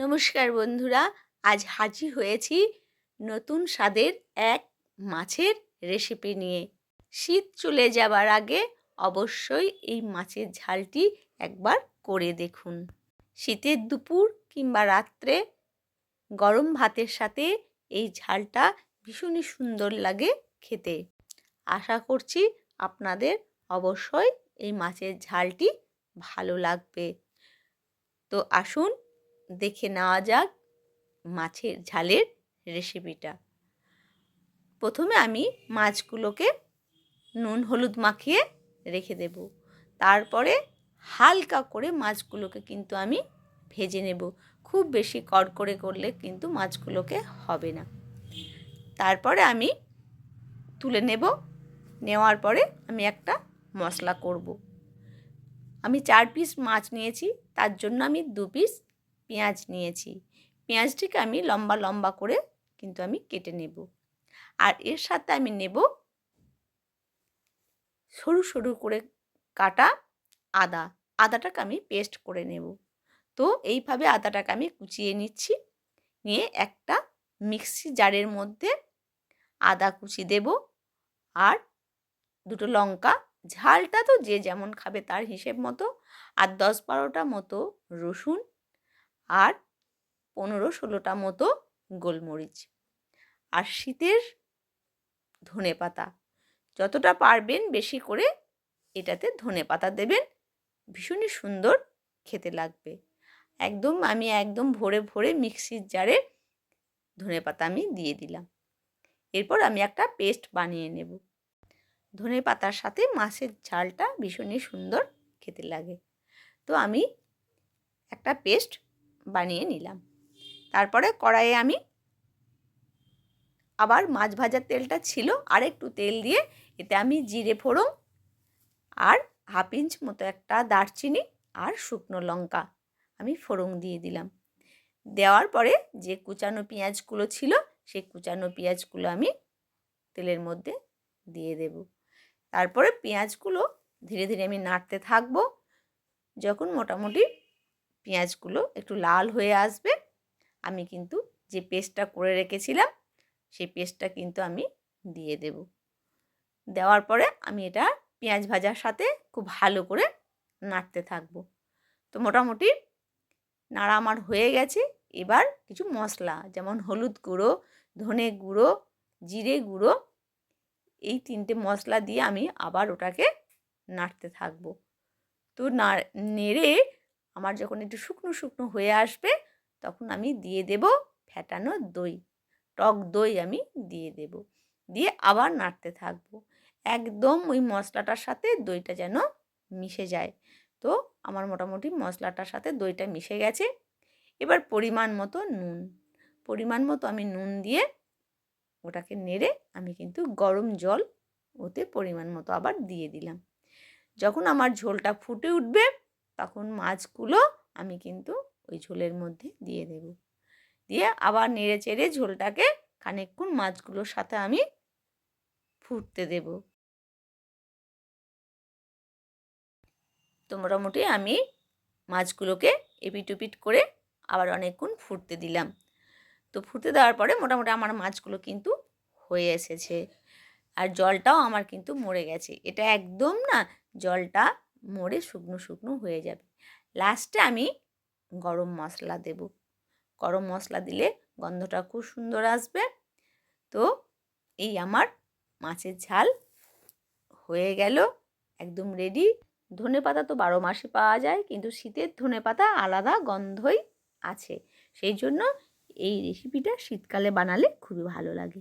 নমস্কার বন্ধুরা, আজ হাজির হয়েছি নতুন স্বাদের এক মাছের রেসিপি নিয়ে। শীত চলে যাবার আগে অবশ্যই এই মাছের ঝালটি একবার করে দেখুন। শীতের দুপুর কিংবা রাত্রে গরম ভাতের সাথে এই ঝালটা ভীষণই সুন্দর লাগে খেতে। আশা করছি আপনাদের অবশ্যই এই মাছের ঝালটি ভালো লাগবে। তো আসুন দেখে নেওয়া যাক মাছের ঝালের রেসিপিটা প্রথমে আমি মাছগুলোকে নুন, হলুদ মাখিয়ে রেখে দেব। তারপরে হালকা করে মাছগুলোকে কিন্তু আমি ভেজে নেব। খুব বেশি কড়কড়ে করলে কিন্তু মাছগুলোকে হবে না। তারপরে আমি তুলে নেব। নেওয়ার পরে আমি একটা মশলা করব। আমি চার পিস মাছ নিয়েছি, তার জন্য আমি দু পিস পেঁয়াজ নিয়েছি। পেঁয়াজটিকে আমি লম্বা লম্বা করে কিন্তু আমি কেটে নেব। আর এর সাথে আমি নেব সরু সরু করে কাটা আদা। আদাটাকে আমি পেস্ট করে নেব। তো এইভাবে আদাটাকে আমি কুচিয়ে নিচ্ছি। নিয়ে একটা মিক্সি জারের মধ্যে আদা কুচি দেব। আর দুটো লঙ্কা। ঝালটা তো যে যেমন খাবে তার হিসেব মতো। আর দশ বারোটা মতো রসুন আর পনেরো ষোলোটা মতো গোলমরিচ। আর শীতের ধনে পাতা, যতটা পারবেন বেশি করে এটাতে ধনে পাতা দেবেন, ভীষণই সুন্দর খেতে লাগবে। একদম আমি একদম ভরে ভরে মিক্সির জারে ধনে পাতা আমি দিয়ে দিলাম। এরপর আমি একটা পেস্ট বানিয়ে নেব। ধনে পাতার সাথে মাছের ঝালটা ভীষণই সুন্দর খেতে লাগে। তো আমি একটা পেস্ট বানিয়ে নিলাম। তারপরে কড়াইয়ে আমি আবার মাছ ভাজার তেলটা ছিল, আর একটু তেল দিয়ে এতে আমি জিরে ফোড়ন আর হাফ ইঞ্চ মতো একটা দারচিনি আর শুকনো লঙ্কা আমি ফোড়ন দিয়ে দিলাম। দেওয়ার পরে যে কুচানো পেঁয়াজগুলো ছিল, সেই কুচানো পেঁয়াজগুলো আমি তেলের মধ্যে দিয়ে দেব। তারপরে পেঁয়াজগুলো ধীরে ধীরে আমি নাড়তে থাকব। যখন মোটামুটি পেঁয়াজগুলো একটু লাল হয়ে আসবে। আমি কিন্তু যে পেস্টটা করে রেখেছিলাম, সেই পেস্টটা কিন্তু আমি দিয়ে দেব। দেওয়ার পরে আমি এটা পেঁয়াজ ভাজার সাথে খুব ভালো করে নাড়তে থাকব। তো মোটামুটি নাড়া আমার হয়ে গেছে। এবার কিছু মশলা, যেমন হলুদ গুঁড়ো, ধনে গুঁড়ো, জিরে গুঁড়ো, এই তিনটে মশলা দিয়ে আমি আবার ওটাকে নাড়তে থাকব। তো না নেড়ে আমার যখন একটু শুকনো শুকনো হয়ে আসবে, তখন আমি দিয়ে দেব ফ্যাটানো দই। টক দই আমি দিয়ে দেব। দিয়ে আবার নাড়তে থাকব। একদম ওই মশলাটার সাথে দইটা যেন মিশে যায়। তো আমার মোটামুটি মশলাটার সাথে দইটা মিশে গেছে। এবার পরিমাণ মতো নুন। পরিমাণ মতো আমি নুন দিয়ে ওটাকে নেড়ে আমি কিন্তু গরম জল ওতে পরিমাণ মতো আবার দিয়ে দিলাম। যখন আমার ঝোলটা ফুটে উঠবে তখন মাছগুলো আমি কিন্তু ওই ঝোলের মধ্যে দিয়ে দেব। দিয়ে আবার নেড়ে চেড়ে ঝোলটাকে খানিকক্ষণ মাছগুলোর সাথে আমি ফুটতে দেব। তো মোটামুটি আমি মাছগুলোকে এপিট উপিট করে আবার অনেকক্ষণ ফুটতে দিলাম। তো ফুটতে দেওয়ার পরে মোটামুটি আমার মাছগুলো কিন্তু হয়ে এসেছে। আর জলটাও আমার কিন্তু মরে গেছে। এটা একদম না জলটা মরে শুকনো শুকনো হয়ে যাবে। লাস্টে আমি গরম মশলা দেব। গরম মশলা দিলে গন্ধটা খুব সুন্দর আসবে। তো এই আমার মাছের ঝাল হয়ে গেল, একদম রেডি ধনে পাতা তো বারো মাসে পাওয়া যায়, কিন্তু শীতের ধনে পাতা আলাদা গন্ধই আছে। সেই জন্য এই রেসিপিটা শীতকালে বানালে খুবই ভালো লাগে।